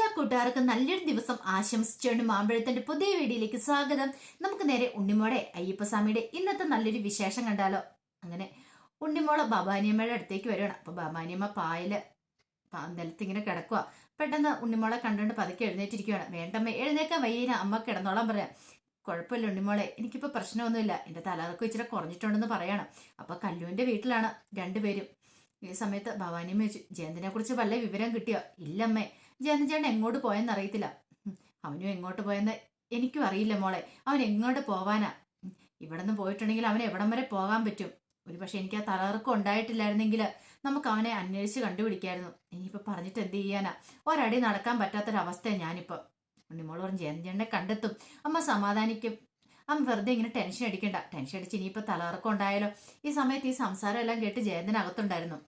എല്ലാ കൂട്ടുകാർക്കും നല്ലൊരു ദിവസം ആശംസിച്ചുകൊണ്ട് മാമ്പഴത്തിന്റെ പുതിയ വീഡിയോയിലേക്ക് സ്വാഗതം. നമുക്ക് നേരെ ഉണ്ണിമോടെ അയ്യപ്പസ്വാമിയുടെ ഇന്നത്തെ നല്ലൊരു വിശേഷം കണ്ടാലോ? അങ്ങനെ ഉണ്ണിമോളെ ബാബാനിയമ്മയുടെ അടുത്തേക്ക് വരികയാണ്. അപ്പൊ ബാബാനിയമ്മ പായൽ നിലത്ത് ഇങ്ങനെ കിടക്കുക പെട്ടെന്ന് ഉണ്ണിമോളെ കണ്ടുകൊണ്ട് പതുക്കെ എഴുന്നേറ്റിരിക്കുകയാണ് വേണ്ടമ്മ എഴുന്നേക്കാൻ വയ്യന അമ്മ കിടന്നോളാൻ പറയാം. കുഴപ്പമില്ല ഉണ്ണിമോളെ എനിക്കിപ്പോ പ്രശ്നമൊന്നുമില്ല. എന്റെ തലകൾക്ക് ഇച്ചിരി കുറഞ്ഞിട്ടുണ്ടെന്ന് പറയണം. അപ്പൊ കല്ലുവിന്റെ വീട്ടിലാണ് രണ്ടുപേരും. ഈ സമയത്ത് ഭവാനിയമ്മ ചോദിച്ചു ജയന്തിനെ കുറിച്ച് വല്ല വിവരം കിട്ടിയോ? ഇല്ലമ്മേ ജയന്തൻ ചേട്ടൻ എങ്ങോട്ട് പോയെന്ന് അറിയത്തില്ല. അവനും എങ്ങോട്ട് പോയെന്ന് എനിക്കും അറിയില്ല മോളെ. അവൻ എങ്ങോട്ട് പോവാനാ? ഇവിടെ നിന്ന് പോയിട്ടുണ്ടെങ്കിൽ അവൻ എവിടം വരെ പോകാൻ പറ്റും? ഒരു പക്ഷെ എനിക്ക് ആ തളർക്കം ഉണ്ടായിട്ടില്ലായിരുന്നെങ്കിൽ നമുക്ക് അവനെ അന്വേഷിച്ച് കണ്ടുപിടിക്കായിരുന്നു. ഇനിയിപ്പോൾ പറഞ്ഞിട്ട് എന്ത് ചെയ്യാനാ? ഒരടി നടക്കാൻ പറ്റാത്തൊരവസ്ഥയാണ് ഞാനിപ്പോൾ ഉണ്ണിമോൾ പറഞ്ഞ് ജയന്തൻ ചേട്ടനെ കണ്ടെത്തും. അമ്മ സമാധാനിക്കും. അമ്മ വെറുതെ ഇങ്ങനെ ടെൻഷൻ അടിക്കണ്ട. ടെൻഷൻ അടിച്ച് ഇനിയിപ്പോൾ തലകറക്കം ഉണ്ടായാലോ? ഈ സമയത്ത് ഈ സംസാരം എല്ലാം കേട്ട് ജയന്തനകത്തുണ്ടായിരുന്നു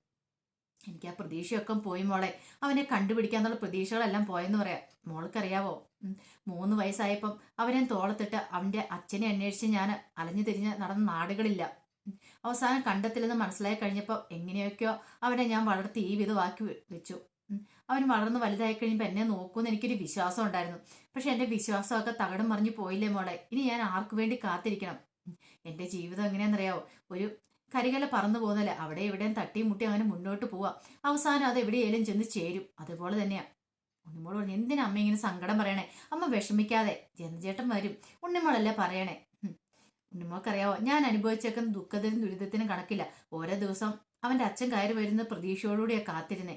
എനിക്ക് ആ പ്രതീക്ഷയൊക്കെ പോയി മോളെ. അവനെ കണ്ടുപിടിക്കാന്നുള്ള പ്രതീക്ഷകളെല്ലാം പോയെന്ന് പറയാം. മോൾക്കറിയാവോ? മൂന്ന് വയസ്സായപ്പം അവനെ തോളത്തിട്ട് അവന്റെ അച്ഛനെ അന്വേഷിച്ച് ഞാൻ അലഞ്ഞു തിരിഞ്ഞ് നടന്ന നാടുകളില്ല. അവസാനം കണ്ടെത്തില്ലെന്ന് മനസ്സിലായി കഴിഞ്ഞപ്പോൾ എങ്ങനെയൊക്കെയോ അവനെ ഞാൻ വളർത്തി ഈ വിധമാക്കി വെച്ചു. അവൻ വളർന്ന് വലുതായി കഴിഞ്ഞപ്പോൾ എന്നെ നോക്കുമെന്ന് എനിക്കൊരു വിശ്വാസം ഉണ്ടായിരുന്നു. പക്ഷെ എന്റെ വിശ്വാസമൊക്കെ തകടം മറിഞ്ഞു പോയില്ലേ മോളെ? ഇനി ഞാൻ ആർക്കു വേണ്ടി കാത്തിരിക്കണം? എന്റെ ജീവിതം എങ്ങനെയാണെന്നറിയാവോ? ഒരു കരികല പറന്നു പോകുന്നല്ലേ അവിടെ ഇവിടെയും തട്ടിയും മുട്ടി അങ്ങനെ മുന്നോട്ട് പോവാ. അവസാനം അത് എവിടെയെങ്കിലും ചെന്ന് ചേരും. അതുപോലെ തന്നെയാ. ഉണ്ണിമോൾ പറഞ്ഞു എന്തിനാ അമ്മ ഇങ്ങനെ സങ്കടം പറയണേ? അമ്മ വിഷമിക്കാതെ ജനചേട്ടൻ വരും. ഉണ്ണിമോളല്ലേ പറയണേ. ഉണ്ണിമോൾക്കറിയാവോ ഞാൻ അനുഭവിച്ചേക്കുന്ന ദുഃഖത്തിനും ദുരിതത്തിനും കണക്കില്ല. ഓരോ ദിവസം അവന്റെ അച്ഛൻ കയറി വരുന്ന പ്രതീക്ഷയോടുകൂടിയാ കാത്തിരുന്നേ.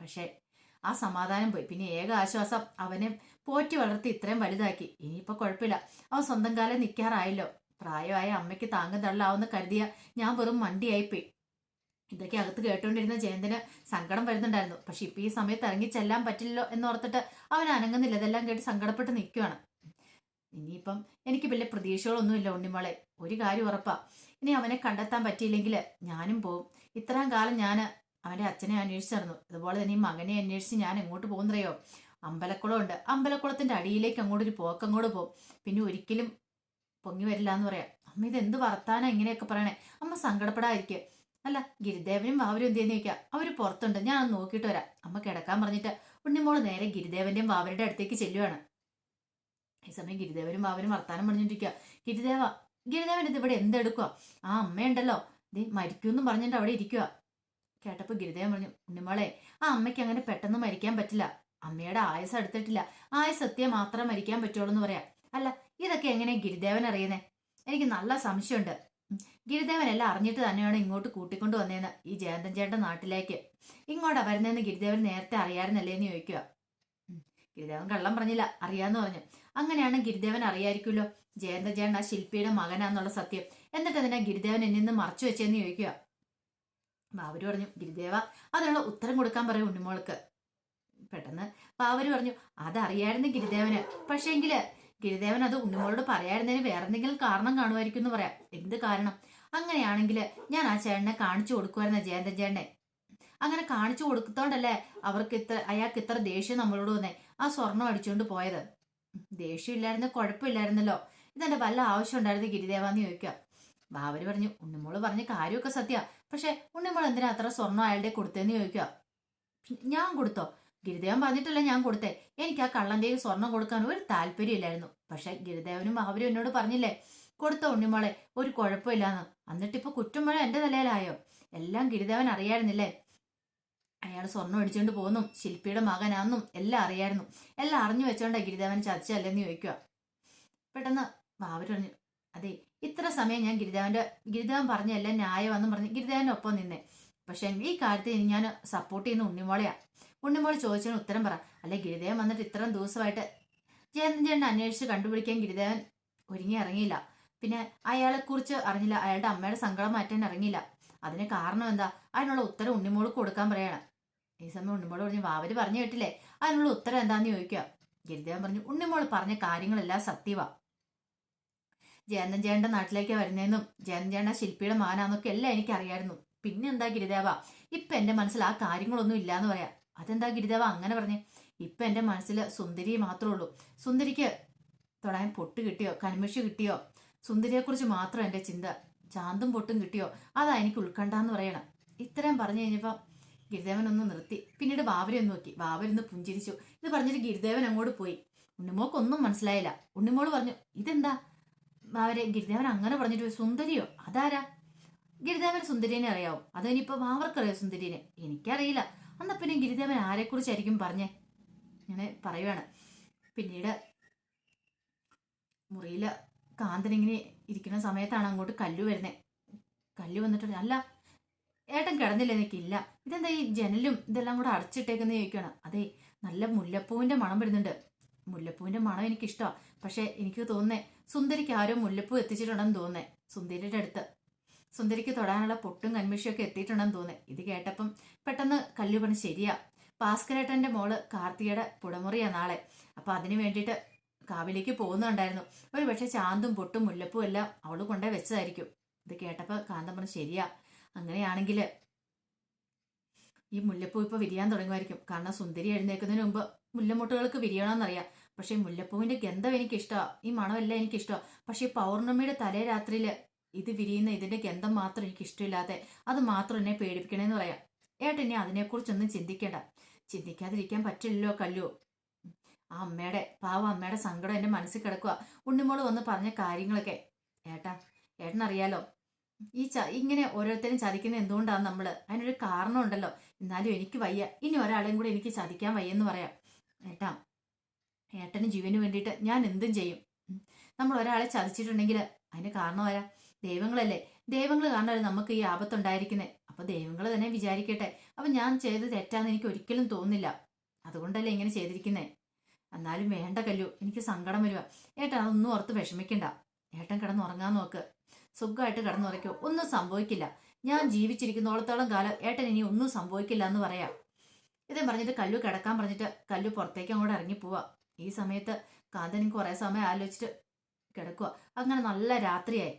പക്ഷേ ആ സമാധാനം പോയി. പിന്നെ ഏക ആശ്വാസം അവനെ പോറ്റി വളർത്തി ഇത്രയും വലുതാക്കി. ഇനിയിപ്പോ കുഴപ്പമില്ല. അവൻ സ്വന്തം കാലം നിൽക്കാറായല്ലോ പ്രായമായ അമ്മയ്ക്ക് താങ്ങും തള്ളാവുന്ന കരുതിയ ഞാൻ വെറും മണ്ടിയായിപ്പോയി. ഇതൊക്കെ അകത്ത് കേട്ടുകൊണ്ടിരുന്ന ജയന്തിന് സങ്കടം വരുന്നുണ്ടായിരുന്നു. പക്ഷെ ഇപ്പൊ ഈ സമയത്ത് ഇറങ്ങി ചെല്ലാൻ പറ്റില്ലല്ലോ എന്ന് ഓർത്തിട്ട് അവൻ അനങ്ങുന്നില്ല. ഇതെല്ലാം കേട്ട് സങ്കടപ്പെട്ട് നിൽക്കുവാണ് ഇനിയിപ്പം എനിക്ക് വലിയ പ്രതീക്ഷകളൊന്നുമില്ല ഉണ്ണിമോളെ. ഒരു കാര്യം ഉറപ്പാ. ഇനി അവനെ കണ്ടെത്താൻ പറ്റിയില്ലെങ്കിൽ ഞാനും പോവും. ഇത്രയും കാലം ഞാൻ അവന്റെ അച്ഛനെ അന്വേഷിച്ചിരുന്നു അതുപോലെ തന്നെ ഈ മകനെ അന്വേഷിച്ച് ഞാൻ എങ്ങോട്ട് പോകുന്നറിയോ? അമ്പലക്കുളം ഉണ്ട് അമ്പലക്കുളത്തിന്റെ അടിയിലേക്ക് അങ്ങോട്ട് ഒരു പോകും പിന്നെ ഒരിക്കലും പൊങ്ങി വരില്ല എന്ന് പറയാം. അമ്മ ഇത് എന്ത് വർത്താനാ ഇങ്ങനെയൊക്കെ പറയണേ? അമ്മ സങ്കടപ്പെടാതിരിക്കുക അല്ല ഗിരിദേവനും വാവരും എന്ത് ചെയ്യുന്ന ചോദിക്കാം. അവർ പുറത്തുണ്ട്. ഞാൻ നോക്കിയിട്ട് വരാം. അമ്മ കിടക്കാൻ പറഞ്ഞിട്ട് ഉണ്ണിമോൾ നേരെ ഗിരിദേവന്റെയും വാവരുടെ അടുത്തേക്ക് ചെല്ലുവാണ്. ഈ സമയം ഗിരിദേവനും വാവനും വർത്താനം പറഞ്ഞിട്ടിരിക്കുക ഗിരിദേവ ഗിരിദേവൻ ഇത് ഇവിടെ എന്തെടുക്കുക ആ അമ്മയുണ്ടല്ലോ. ദേ മരിക്കൂന്നും പറഞ്ഞിട്ട് അവിടെ ഇരിക്കുക കേട്ടപ്പോ ഗിരിദേവൻ പറഞ്ഞു ഉണ്ണിമോളെ ആ അമ്മയ്ക്ക് അങ്ങനെ പെട്ടെന്ന് മരിക്കാൻ പറ്റില്ല. അമ്മയുടെ ആയുസ് അടുത്തിട്ടില്ല. ആയുസ് എത്തിയാൽ മാത്രം മരിക്കാൻ പറ്റുള്ളൂ എന്ന് പറയാം. അല്ല ഇതൊക്കെ എങ്ങനെ ഗിരിദേവൻ അറിയുന്നേ? എനിക്ക് നല്ല സംശയമുണ്ട്. ഗിരിദേവൻ എല്ലാം അറിഞ്ഞിട്ട് തന്നെയാണ് ഇങ്ങോട്ട് കൂട്ടിക്കൊണ്ട് വന്നേന്ന് ഈ ജയന്തൻ ചേട്ടൻ നാട്ടിലേക്ക്. ഇങ്ങോട്ടാ വരുന്നതെന്ന് ഗിരിദേവൻ നേരത്തെ അറിയാറുന്നല്ലേ എന്ന് ചോദിക്കുക ഗിരിദേവൻ കള്ളം പറഞ്ഞില്ല അറിയാന്ന് പറഞ്ഞു. അങ്ങനെയാണ് ഗിരിദേവൻ അറിയായിരിക്കുമല്ലോ ജയന്തൻ ചേട്ടൻ ആ ശില്പിയുടെ മകനാന്നുള്ള സത്യം. എന്നിട്ട് അതിനാ ഗിരിദേവൻ എന്നിൽ നിന്ന് മറച്ചു വെച്ചെന്ന് ചോദിക്കുക ബാബര് പറഞ്ഞു ഗിരിദേവ അതിനുള്ള ഉത്തരം കൊടുക്കാൻ പറയും ഉണ്ണിമോൾക്ക്. പെട്ടെന്ന് പാവര് പറഞ്ഞു അതറിയായിരുന്നു ഗിരിദേവന്. പക്ഷേങ്കിൽ ഗിരിദേവൻ അത് ഉണ്ണിമോളോട് പറയായിരുന്നതിന് വേറെ എന്തെങ്കിലും കാരണം കാണുമായിരിക്കും എന്ന് പറയാം. എന്ത് കാരണം? അങ്ങനെയാണെങ്കിൽ ഞാൻ ആ ചേട്ടനെ കാണിച്ചു കൊടുക്കുമായിരുന്നു ജയന്തൻ ചേട്ടനെ. അങ്ങനെ കാണിച്ചു കൊടുത്തോണ്ടല്ലേ അവർക്ക് ഇത്ര അയാൾക്ക് ഇത്ര ദേഷ്യം നമ്മളോട് വന്നേ? ആ സ്വർണം അടിച്ചുകൊണ്ട് പോയത്. ദേഷ്യമില്ലായിരുന്നു കുഴപ്പമില്ലായിരുന്നല്ലോ. ഇതെന്റെ വല്ല ആവശ്യം ഉണ്ടായിരുന്നു ഗിരിദേവാന്ന് ചോദിക്കുക. ബാബര് പറഞ്ഞു ഉണ്ണിമോൾ പറഞ്ഞ കാര്യമൊക്കെ സത്യ. പക്ഷെ ഉണ്ണിമോൾ എന്തിനാ അത്ര സ്വർണം അയാളുടെ കൊടുത്തതെന്ന് ചോദിക്കുക. ഞാൻ കൊടുത്തോ? ഗിരിദേവൻ പറഞ്ഞിട്ടല്ല ഞാൻ കൊടുത്തേ. എനിക്ക് ആ കള്ളന്റെ കയ്യിൽ സ്വർണം കൊടുക്കാൻ ഒരു താല്പര്യമില്ലായിരുന്നു. പക്ഷെ ഗിരിദേവനും അവരും എന്നോട് പറഞ്ഞില്ലേ കൊടുത്ത ഉണ്ണിമോളെ ഒരു കുഴപ്പമില്ലാന്ന്. എന്നിട്ടിപ്പോ കുറ്റം മുഴുവൻ എന്റെ തലയിലായോ? എല്ലാം ഗിരിദേവൻ അറിയായിരുന്നില്ലേ. അയാൾ സ്വർണം അടിച്ചുകൊണ്ട് പോന്നും ശില്പിയുടെ മകനാന്നും എല്ലാം അറിയായിരുന്നു. എല്ലാം അറിഞ്ഞു വെച്ചോണ്ടാ ഗിരിദേവൻ ചതിച്ചല്ലെന്ന് ചോദിക്കുക പെട്ടെന്ന് ബാബര് പറഞ്ഞു അതെ ഇത്ര സമയം ഞാൻ ഗിരിദേവന്റെ ഗിരിദേവൻ പറഞ്ഞ എല്ലാം ന്യായമാണെന്നും പറഞ്ഞ് ഗിരിദേവന്റെ ഒപ്പം നിന്നേ. പക്ഷെ ഈ കാര്യത്തിൽ ഞാൻ സപ്പോർട്ട് ചെയ്യുന്ന ഉണ്ണിമോളെയാ. ഉണ്ണിമോൾ ചോദിച്ചതിന് ഉത്തരം പറ. അല്ലെ ഗിരിദേവൻ വന്നിട്ട് ഇത്രയും ദിവസമായിട്ട് ജയന്തൻ ചേട്ടൻ അന്വേഷിച്ച് കണ്ടുപിടിക്കാൻ ഗിരിദേവൻ ഒരുങ്ങി ഇറങ്ങിയില്ല. പിന്നെ അയാളെ കുറിച്ച് അറിഞ്ഞില്ല. അയാളുടെ അമ്മയുടെ സങ്കടം മാറ്റാൻ ഇറങ്ങിയില്ല. അതിന് കാരണം എന്താ? അതിനുള്ള ഉത്തരം ഉണ്ണിമോൾ കൊടുക്കാൻ പറയാണ്. ഈ സമയം ഉണ്ണിമോൾ പറഞ്ഞു വാവര് പറഞ്ഞു കേട്ടില്ലേ? അതിനുള്ള ഉത്തരം എന്താന്ന് ചോദിക്കുക. ഗിരിദേവൻ പറഞ്ഞു ഉണ്ണിമോൾ പറഞ്ഞ കാര്യങ്ങളെല്ലാം സത്യവ. ജയന്തൻ ചേട്ടന്റെ നാട്ടിലേക്ക് വരുന്നതെന്നും ജയന്തൻ ചേട്ടൻ ശില്പിയുടെ മാനാന്നൊക്കെ എല്ലാം എനിക്കറിയായിരുന്നു. പിന്നെ എന്താ ഗിരിദേവ? ഇപ്പൊ എന്റെ മനസ്സിൽ ആ കാര്യങ്ങളൊന്നും ഇല്ലാന്ന് പറയാം. അതെന്താ ഗിരിദേവ അങ്ങനെ പറഞ്ഞേ? ഇപ്പൊ എന്റെ മനസ്സിൽ സുന്ദരി മാത്രമേ ഉള്ളൂ. സുന്ദരിക്ക് തൊടാൻ പൊട്ട് കിട്ടിയോ? കന്മഷി കിട്ടിയോ? സുന്ദരിയെ കുറിച്ച് മാത്രം എന്റെ ചിന്ത. ചാന്തും പൊട്ടും കിട്ടിയോ? അതാ എനിക്ക് ഉൾക്കണ്ടെന്ന് പറയണം. ഇത്രയും പറഞ്ഞു കഴിഞ്ഞപ്പോ ഗിരിദേവൻ ഒന്ന് നിർത്തി. പിന്നീട് ബാബരി ഒന്ന് നോക്കി. ബാബരി ഒന്ന് പുഞ്ചിരിച്ചു. ഇത് പറഞ്ഞിട്ട് ഗിരിദേവൻ അങ്ങോട്ട് പോയി. ഉണ്ണിമോക്കൊന്നും മനസ്സിലായില്ല. ഉണ്ണിമോൾ പറഞ്ഞു ഇതെന്താ? ബാബരെ ഗിരിദേവൻ അങ്ങനെ പറഞ്ഞിട്ട് സുന്ദരിയോ? അതാരാ? ഗിരിദേവൻ സുന്ദരിനെ അറിയാവും. അതോ ഇനിയിപ്പോ സുന്ദരിനെ. എനിക്കറിയില്ല. അന്നാ പിന്നെ ഗിരിദേവൻ ആരെക്കുറിച്ചായിരിക്കും പറഞ്ഞേ? ഇങ്ങനെ പറയുവാണ്. പിന്നീട് മുറിയിൽ കാന്തൻ ഇങ്ങനെ ഇരിക്കുന്ന സമയത്താണ് അങ്ങോട്ട് കല്ലു വരുന്നത് കല്ലു വന്നിട്ട് അല്ല ഏട്ടൻ കിടന്നില്ല എനിക്കില്ല ഇതെന്താ ഈ ജനലും ഇതെല്ലാം കൂടെ അടച്ചിട്ടേക്കുന്ന ചോദിക്കുകയാണ് അതെ നല്ല മുല്ലപ്പൂവിന്റെ മണം വരുന്നുണ്ട്. മുല്ലപ്പൂവിന്റെ മണം എനിക്കിഷ്ടമാണ് പക്ഷെ എനിക്ക് തോന്നുന്നേ സുന്ദരിക്ക് ആരോ മുല്ലപ്പൂ എത്തിച്ചിട്ടുണ്ടെന്ന് തോന്നുന്നേ സുന്ദരിയുടെ അടുത്ത്. സുന്ദരിക്ക് തൊടാനുള്ള പൊട്ടും കൺമിഷിയൊക്കെ എത്തിയിട്ടുണ്ടെന്ന് തോന്നുന്നു. ഇത് കേട്ടപ്പം പെട്ടെന്ന് കല്ലു പറഞ്ഞ് ശരിയാ. ഭാസ്കരേട്ടന്റെ മോൾ കാർത്തികയുടെ പുടമുറിയാ നാളെ. അപ്പൊ അതിനു വേണ്ടിയിട്ട് കാവിലേക്ക് പോകുന്നുണ്ടായിരുന്നു. ഒരു പക്ഷെ ചാന്തും പൊട്ടും മുല്ലപ്പും എല്ലാം അവൾ കൊണ്ടേ വെച്ചതായിരിക്കും. ഇത് കേട്ടപ്പോൾ കാന്തം പറഞ്ഞു ശരിയാ. അങ്ങനെയാണെങ്കിൽ ഈ മുല്ലപ്പൂ ഇപ്പൊ വിരിയാൻ തുടങ്ങുമായിരിക്കും. കാരണം സുന്ദരി എഴുന്നേൽക്കുന്നതിന് മുമ്പ് മുല്ലമുട്ടുകൾക്ക് വിരിയണമെന്നറിയാം പക്ഷേ മുല്ലപ്പൂവിന്റെ ഗന്ധം എനിക്കിഷ്ടമാണ് ഈ മണമെല്ലാം എനിക്കിഷ്ടമാണ് പക്ഷെ പൗർണമിയുടെ തലേ രാത്രിയിൽ ഇത് വിരിയുന്ന ഇതിന്റെ ഗന്ധം മാത്രം എനിക്ക് ഇഷ്ടമില്ലാതെ അത് മാത്രം എന്നെ പേടിപ്പിക്കണേന്ന് പറയാം. ഏട്ടൻ ഇനി അതിനെക്കുറിച്ചൊന്നും ചിന്തിക്കേണ്ട. ചിന്തിക്കാതിരിക്കാൻ പറ്റില്ലല്ലോ കല്ലു. ആ അമ്മയുടെ പാവം അമ്മയുടെ സങ്കടം എന്റെ മനസ്സിൽ കിടക്കുക ഉണ്ണിമോൾ വന്ന് പറഞ്ഞ കാര്യങ്ങളൊക്കെ. ഏട്ടാ ഏട്ടനറിയാലോ? ഈ ച ഇങ്ങനെ ഓരോരുത്തരും ചതിക്കുന്നത് എന്തുകൊണ്ടാണ് നമ്മൾ അതിനൊരു കാരണമുണ്ടല്ലോ എന്നാലും എനിക്ക് വയ്യ. ഇനി ഒരാളെയും കൂടെ എനിക്ക് ചതിക്കാൻ വയ്യെന്ന് പറയാം. ഏട്ടാ ഏട്ടന് ജീവന് വേണ്ടിയിട്ട് ഞാൻ എന്തും ചെയ്യും. നമ്മൾ ഒരാളെ ചതിച്ചിട്ടുണ്ടെങ്കിൽ അതിന് കാരണം ആരാ? ദൈവങ്ങളല്ലേ? ദൈവങ്ങൾ കാരണമല്ലേ നമുക്ക് ഈ ആപത്തുണ്ടായിരിക്കുന്നത് അപ്പൊ ദൈവങ്ങൾ തന്നെ വിചാരിക്കട്ടെ. അപ്പൊ ഞാൻ ചെയ്ത് തെറ്റാന്ന് എനിക്ക് ഒരിക്കലും തോന്നില്ല അതുകൊണ്ടല്ലേ ഇങ്ങനെ ചെയ്തിരിക്കുന്നേ? എന്നാലും വേണ്ട കല്ലു എനിക്ക് സങ്കടം വരുക. ഏട്ടൻ അതൊന്നും ഓർത്ത് വിഷമിക്കണ്ട. ഏട്ടൻ കിടന്നുറങ്ങാൻ നോക്ക്. സുഖമായിട്ട് കിടന്നുറയ്ക്കോ ഒന്നും സംഭവിക്കില്ല. ഞാൻ ജീവിച്ചിരിക്കുന്നോളത്തോളം കാലം ഏട്ടൻ ഇനി ഒന്നും സംഭവിക്കില്ല എന്ന് പറയാം. ഇതേ പറഞ്ഞിട്ട് കല്ലു കിടക്കാൻ പറഞ്ഞിട്ട് കല്ലു പുറത്തേക്ക് അങ്ങോട്ട് ഇറങ്ങി പോവാ. ഈ സമയത്ത് കാന്തൻ കുറേ സമയം ആലോചിച്ചിട്ട് കിടക്കുക അങ്ങനെ നല്ല രാത്രിയായി.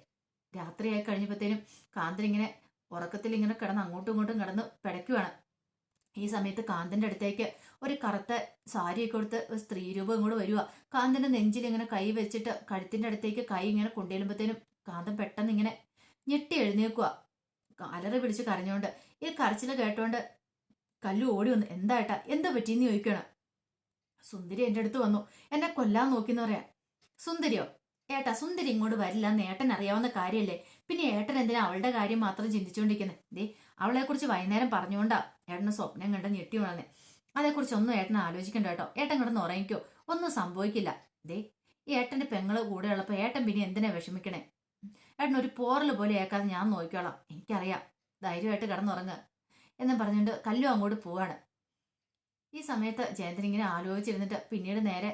രാത്രിയായി കഴിഞ്ഞപ്പോഴത്തേനും കാന്തൻ ഇങ്ങനെ ഉറക്കത്തിൽ ഇങ്ങനെ കിടന്ന് അങ്ങോട്ടും ഇങ്ങോട്ടും കിടന്ന് പിടയ്ക്കുവാണ്. ഈ സമയത്ത് കാന്തന്റെ അടുത്തേക്ക് ഒരു കറുത്ത സാരിയൊക്കെ കൊടുത്ത് ഒരു സ്ത്രീ രൂപം കൂടെ വരിക കാന്തന്റെ നെഞ്ചിൽ ഇങ്ങനെ കൈ വെച്ചിട്ട് കഴുത്തിന്റെ അടുത്തേക്ക് കൈ ഇങ്ങനെ കൊണ്ടുവരുമ്പോഴത്തേനും കാന്തൻ പെട്ടെന്ന് ഇങ്ങനെ ഞെട്ടി എഴുന്നേക്കുക അലറി പിടിച്ച് കരഞ്ഞുകൊണ്ട് ഈ കരച്ചിൽ കേട്ടോണ്ട് കല്ലു ഓടി വന്നു എന്താ ഏട്ടാ എന്താ പറ്റിയെന്ന് ചോദിക്കണം സുന്ദരി എന്റെ അടുത്ത് വന്നു. എന്നെ കൊല്ലാൻ നോക്കിയെന്ന് പറയാം. സുന്ദരിയോ? ഏട്ടാ സുന്ദരി ഇങ്ങോട്ട് വരില്ല എന്ന് ഏട്ടൻ അറിയാവുന്ന കാര്യമല്ലേ പിന്നെ ഏട്ടൻ എന്തിനാ അവളുടെ കാര്യം മാത്രം ചിന്തിച്ചുകൊണ്ടിരിക്കുന്നത് ദേ അവളെക്കുറിച്ച് വൈകുന്നേരം പറഞ്ഞുകൊണ്ടാ ഏട്ടന് സ്വപ്നം കണ്ട് ഞെട്ടി ഉണർന്നേ. അതേക്കുറിച്ച് ഒന്നും ഏട്ടൻ ആലോചിക്കണ്ട കേട്ടോ. ഏട്ടൻ കിടന്ന് ഉറങ്ങിക്കോ. ഒന്നും സംഭവിക്കില്ല. ദേ ഏട്ടന്റെ പെങ്ങൾ കൂടെ ഉള്ളപ്പോ ഏട്ടൻ പിന്നെ എന്തിനാ വിഷമിക്കണേ? ഏട്ടൻ ഒരു പോറൽ പോലെ ഏക്കാതെ ഞാൻ നോക്കിക്കോളാം. എനിക്കറിയാം. ധൈര്യമായിട്ട് കിടന്നുറങ്ങുക എന്നും പറഞ്ഞുകൊണ്ട് കല്ലു അങ്ങോട്ട് പോവാണ്. ഈ സമയത്ത് ജയന്തൻ ഇങ്ങനെ ആലോചിച്ചിരുന്നിട്ട് പിന്നീട് നേരെ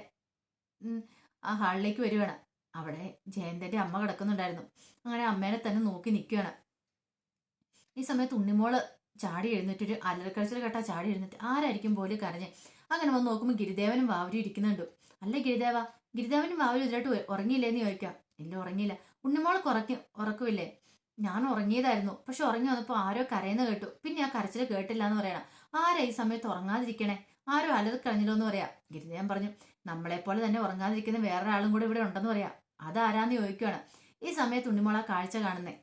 ആ ഹാളിലേക്ക് വരുവാണ്. അവിടെ ജയന്തന്റെ അമ്മ കിടക്കുന്നുണ്ടായിരുന്നു. അങ്ങനെ അമ്മേനെ തന്നെ നോക്കി നിൽക്കുകയാണ് ഈ സമയത്ത് ഉണ്ണിമോൾ ചാടി എഴുന്നേറ്റൊരു അലറക്കരച്ചിൽ കേട്ടാ ചാടി എഴുന്നേറ്റ്. ആരായിരിക്കും പോലും കരഞ്ഞ്. അങ്ങനെ വന്ന് നോക്കുമ്പോൾ ഗിരിദേവനും വാവരും ഇരിക്കുന്നുണ്ട്. അല്ല ഗിരിദേവ ഗിരിദേവനും വാവരും ഇതിലോട്ട് ഉറങ്ങിയില്ലേന്ന് ചോദിക്കാം ഇല്ല ഉറങ്ങിയില്ല. ഉണ്ണിമോൾ കുറക്കി ഉറക്കുമില്ലേ ഞാൻ ഉറങ്ങിയതായിരുന്നു. പക്ഷെ ഉറങ്ങി വന്നപ്പോൾ ആരോ കരയുന്ന കേട്ടു. പിന്നെ ആ കരച്ചിൽ കേട്ടില്ല എന്ന് പറയണം. ആരാ ഈ സമയത്ത് ഉറങ്ങാതിരിക്കണേ? ആരോ അലറിക്കളഞ്ഞല്ലോ എന്ന് പറയാം. ഗിരിദേവൻ പറഞ്ഞു നമ്മളെപ്പോലെ തന്നെ ഉറങ്ങാതിരിക്കുന്ന വേറൊരാളും കൂടെ ഇവിടെ ഉണ്ടെന്ന് പറയാം. അതാരാന്ന് ചോദിക്കുകയാണ് ഈ സമയത്ത് ഉണ്ണിമോള കാഴ്ച കാണുന്നേ.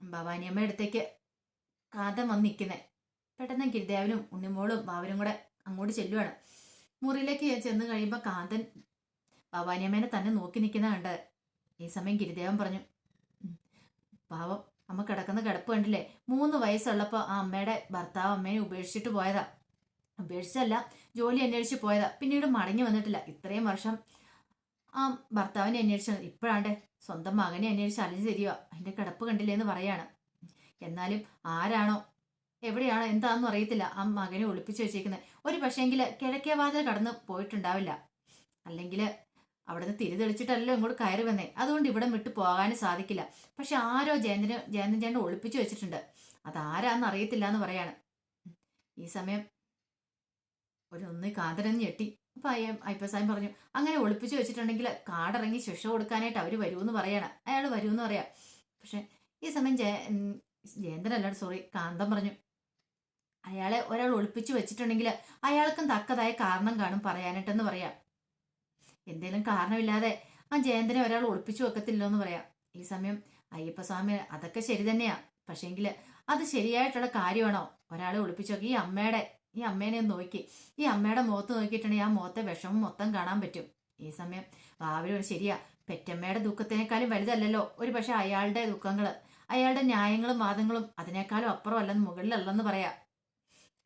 ഭവാനിയമ്മ അടുത്തേക്ക് കാതം വന്ന് നിൽക്കുന്നേ. പെട്ടെന്ന് ഗിരിദേവനും ഉണ്ണിമോളും ബാബനും കൂടെ അങ്ങോട്ട് ചെല്ലുവാണ്. മുറിയിലേക്ക് ചെന്ന് കഴിയുമ്പോൾ കാന്തൻ ഭവാനിയമ്മേനെ തന്നെ നോക്കി നിൽക്കുന്ന കണ്ട് ഈ സമയം ഗിരിദേവൻ പറഞ്ഞു പാവം അമ്മ കിടക്കുന്ന കിടപ്പ് കണ്ടില്ലേ? മൂന്ന് വയസ്സുള്ളപ്പോൾ ആ അമ്മയുടെ ഭർത്താവ് അമ്മേനെ ഉപേക്ഷിച്ചിട്ട് പോയതാ. ഉപേക്ഷിച്ചല്ല ജോലി അന്വേഷിച്ച് പോയതാ. പിന്നീട് മടങ്ങി വന്നിട്ടില്ല. ഇത്രയും വർഷം ആ ഭർത്താവിനെ അന്വേഷിച്ചാണ്. ഇപ്പോഴാണ്ട് സ്വന്തം മകനെ അന്വേഷിച്ച് അലഞ്ഞു തരിക അതിന്റെ കിടപ്പ് കണ്ടില്ലേ എന്ന് പറയാണ്. എന്നാലും ആരാണോ എവിടെയാണോ എന്താണെന്നും അറിയത്തില്ല. ആ മകനെ ഒളിപ്പിച്ചു വെച്ചേക്കുന്നത്. ഒരു പക്ഷേങ്കിൽ കിഴക്കേ വാതിൽ കടന്ന് പോയിട്ടുണ്ടാവില്ല. അല്ലെങ്കിൽ അവിടുന്ന് തിരിതെളിച്ചിട്ടല്ലോ ഇങ്ങോട്ട് കയറി വന്നേ. അതുകൊണ്ട് ഇവിടെ വിട്ടു പോകാനും സാധിക്കില്ല. പക്ഷെ ആരോ ജയന്തിന് ജയന്തൻ ചേട്ടൻ ഒളിപ്പിച്ചു വെച്ചിട്ടുണ്ട്. അതാരാന്ന് അറിയത്തില്ല എന്ന് പറയാണ്. ഈ സമയം ഒരു ഒന്ന് കാതരൻ ഞെട്ടി. അപ്പൊ അയ്യ അയ്യപ്പസായം പറഞ്ഞു അങ്ങനെ ഒളിപ്പിച്ചു വെച്ചിട്ടുണ്ടെങ്കിൽ കാടിറങ്ങി ശിക്ഷ കൊടുക്കാനായിട്ട് അവർ വരുമെന്ന് പറയാണ്. അയാൾ വരുമെന്ന് പറയാം. പക്ഷെ ഈ സമയം ജയ ഉം, ജയന്തനല്ല സോറി കാന്തം പറഞ്ഞു അയാളെ ഒരാൾ ഒളിപ്പിച്ചു വെച്ചിട്ടുണ്ടെങ്കിൽ അയാൾക്കും തക്കതായ കാരണം കാണും പറയാനായിട്ടെന്ന് പറയാം. എന്തേലും കാരണമില്ലാതെ ആ ജയന്തനെ ഒരാൾ ഒളിപ്പിച്ചു വെക്കത്തില്ലോ എന്ന് പറയാം. ഈ സമയം അയ്യപ്പസ്വാമി അതൊക്കെ ശരി തന്നെയാ. പക്ഷേങ്കിൽ അത് ശരിയായിട്ടുള്ള കാര്യമാണോ? ഒരാളെ ഒളിപ്പിച്ചു ഈ അമ്മയുടെ ഈ അമ്മേനെ നോക്കി. ഈ അമ്മയുടെ മുഖത്ത് നോക്കിയിട്ടുണ്ടെങ്കിൽ ആ മുഖത്തെ വിഷമം മൊത്തം കാണാൻ പറ്റും. ഈ സമയം ഭാവിയിൽ ഒരു ശരിയാ. പെറ്റമ്മയുടെ ദുഃഖത്തിനേക്കാളും വലുതല്ലല്ലോ. ഒരു പക്ഷെ അയാളുടെ ദുഃഖങ്ങൾ. അയാളുടെ ന്യായങ്ങളും വാദങ്ങളും അതിനേക്കാളും അപ്പുറമല്ലെന്ന് മുകളിലല്ലെന്ന് പറയാ.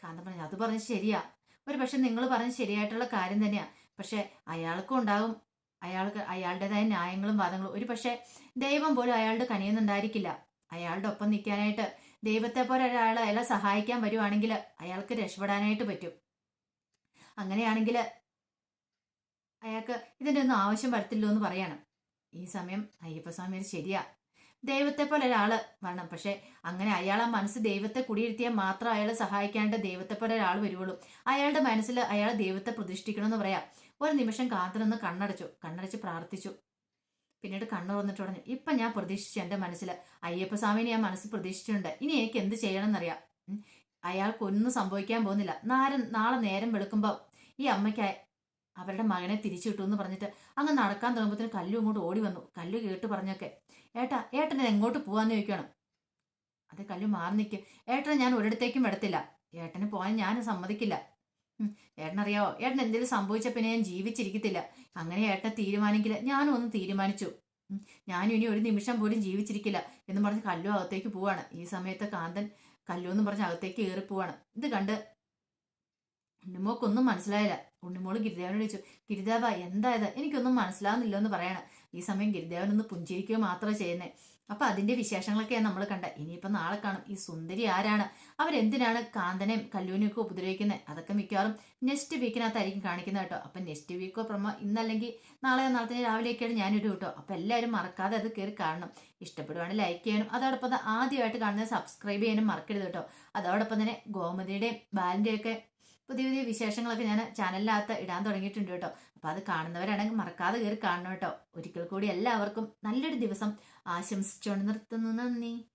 കാന്തം പറഞ്ഞു അത് പറഞ്ഞ് ശരിയാ. ഒരു പക്ഷെ നിങ്ങൾ പറഞ്ഞ ശരിയായിട്ടുള്ള കാര്യം തന്നെയാ. പക്ഷെ അയാൾക്കും ഉണ്ടാകും. അയാൾക്ക് അയാളുടേതായ ന്യായങ്ങളും വാദങ്ങളും. ഒരു പക്ഷെ ദൈവം പോലും അയാളുടെ കനിയുന്നുണ്ടായിരിക്കില്ല അയാളുടെ ഒപ്പം നിൽക്കാനായിട്ട് ദൈവത്തെ പോലെ ഒരാൾ അയാളെ സഹായിക്കാൻ വരുവാണെങ്കിൽ അയാൾക്ക് രക്ഷപ്പെടാനായിട്ട് പറ്റും. അങ്ങനെയാണെങ്കിൽ അയാൾക്ക് ഇതിന്റെ ഒന്നും ആവശ്യം വരത്തില്ലോ എന്ന് പറയണം. ഈ സമയം അയ്യപ്പസ്വാമി ശരിയാ. ദൈവത്തെ പോലെ ഒരാൾ വേണം പക്ഷെ അങ്ങനെ അയാളെ മനസ്സ് ദൈവത്തെ കുടിയിരുത്തിയാൽ മാത്രം അയാളെ സഹായിക്കാണ്ട് ദൈവത്തെ പോലെ ഒരാൾ വരുവുള്ളൂ. അയാളുടെ മനസ്സിൽ അയാൾ ദൈവത്തെ പ്രതിഷ്ഠിക്കണമെന്ന് പറയാം. ഒരു നിമിഷം കാത്തിരുന്ന് കണ്ണടച്ചു. കണ്ണടച്ച് പ്രാർത്ഥിച്ചു. പിന്നീട് കണ്ണു തുറന്നിട്ട് പറഞ്ഞു ഇപ്പൊ ഞാൻ പ്രതീക്ഷിച്ചു എന്റെ മനസ്സിൽ അയ്യപ്പസ്വാമിനെ ഞാൻ മനസ്സിൽ പ്രതീക്ഷിച്ചിട്ടുണ്ട്. ഇനി എനിക്ക് എന്ത് ചെയ്യണം എന്നറിയാം ഉം. അയാൾക്കൊന്നും സംഭവിക്കാൻ പോകുന്നില്ല. നാളെ നാളെ നേരം വെളുക്കുമ്പോൾ ഈ അമ്മയ്ക്ക് അവരുടെ മകനെ തിരിച്ചു കിട്ടും എന്ന് പറഞ്ഞിട്ട് അങ്ങ് നടക്കാൻ തുടങ്ങുമ്പോഴത്തേന് കല്ലു ഇങ്ങോട്ട് ഓടി വന്നു. കല്ലു കേട്ട് പറഞ്ഞൊക്കെ ഏട്ടാ ഏട്ടനെ എങ്ങോട്ട് പോവാന്ന് ചോദിക്കണം അത് കല്ലു മാറി നിൽക്കും. ഏട്ടനെ ഞാൻ ഒരിടത്തേക്കും വിടത്തില്ല. ഏട്ടന് പോകാൻ ഞാൻ സമ്മതിക്കില്ല. ഏട്ടനറിയാവോ ഏട്ടൻ എന്തെങ്കിലും സംഭവിച്ച പിന്നെ ഞാൻ ജീവിച്ചിരിക്കത്തില്ല. അങ്ങനെ ഏട്ടൻ തീരുമാനിക്കില്ല. ഞാനും ഒന്ന് തീരുമാനിച്ചു. ഞാനും ഇനി ഒരു നിമിഷം പോലും ജീവിച്ചിരിക്കില്ല എന്ന് പറഞ്ഞ് കല്ലു അകത്തേക്ക് പോവാണ്. ഈ സമയത്ത് കാന്തൻ കല്ലു എന്ന് പറഞ്ഞ് അകത്തേക്ക് പോവാണ്. ഇത് കണ്ട് ഉണ്ണിമോക്കൊന്നും മനസ്സിലായില്ല. ഉണ്ണിമോൾ ഗിരിദേവനോട് ചോദിച്ചു ഗിരിദേവ എന്തായത് എനിക്കൊന്നും മനസ്സിലാവുന്നില്ല എന്ന് പറയണം. ഈ സമയം ഗിരിദേവൻ ഒന്ന് പുഞ്ചിരിക്കുക മാത്രമേ ചെയ്യുന്നേ. അപ്പൊ അതിന്റെ വിശേഷങ്ങളൊക്കെയാണ് നമ്മൾ കണ്ട. ഇനിയിപ്പോ നാളെ കാണും. ഈ സുന്ദരി ആരാണ്? അവരെന്തിനാണ് കാന്തനെയും കല്ലൂനെയും ഒക്കെ ഉപദ്രവിക്കുന്നത് അതൊക്കെ മിക്കവാറും നെക്സ്റ്റ് വീക്കിനകത്തായിരിക്കും കാണിക്കുന്നത് കേട്ടോ. അപ്പൊ നെക്സ്റ്റ് വീക്കോ പ്രമ ഇന്നല്ലെങ്കിൽ നാളെ നാളത്തെ രാവിലെയൊക്കെയാണ് ഞാനിടും കേട്ടോ അപ്പൊ എല്ലാവരും മറക്കാതെ അത് കയറി കാണണം. ഇഷ്ടപ്പെടുവാണെങ്കിൽ ലൈക്ക് ചെയ്യാനും അതോടൊപ്പം ആദ്യമായിട്ട് കാണുന്നത് സബ്സ്ക്രൈബ് ചെയ്യാനും മറക്കരുത് കേട്ടോ അതോടൊപ്പം തന്നെ ഗോമതിയുടെയും ബാലിന്റെയും ഒക്കെ പുതിയ പുതിയ വിശേഷങ്ങളൊക്കെ ഞാൻ ചാനലിനകത്ത് ഇടാൻ തുടങ്ങിയിട്ടുണ്ട് കേട്ടോ അപ്പൊ അത് കാണുന്നവരാണെങ്കിൽ മറക്കാതെ കയറി കാണണം കേട്ടോ ഒരിക്കൽ കൂടി എല്ലാവർക്കും നല്ലൊരു ദിവസം ആശംസിച്ചുകൊണ്ട് നിർത്തുന്നു. നന്ദി.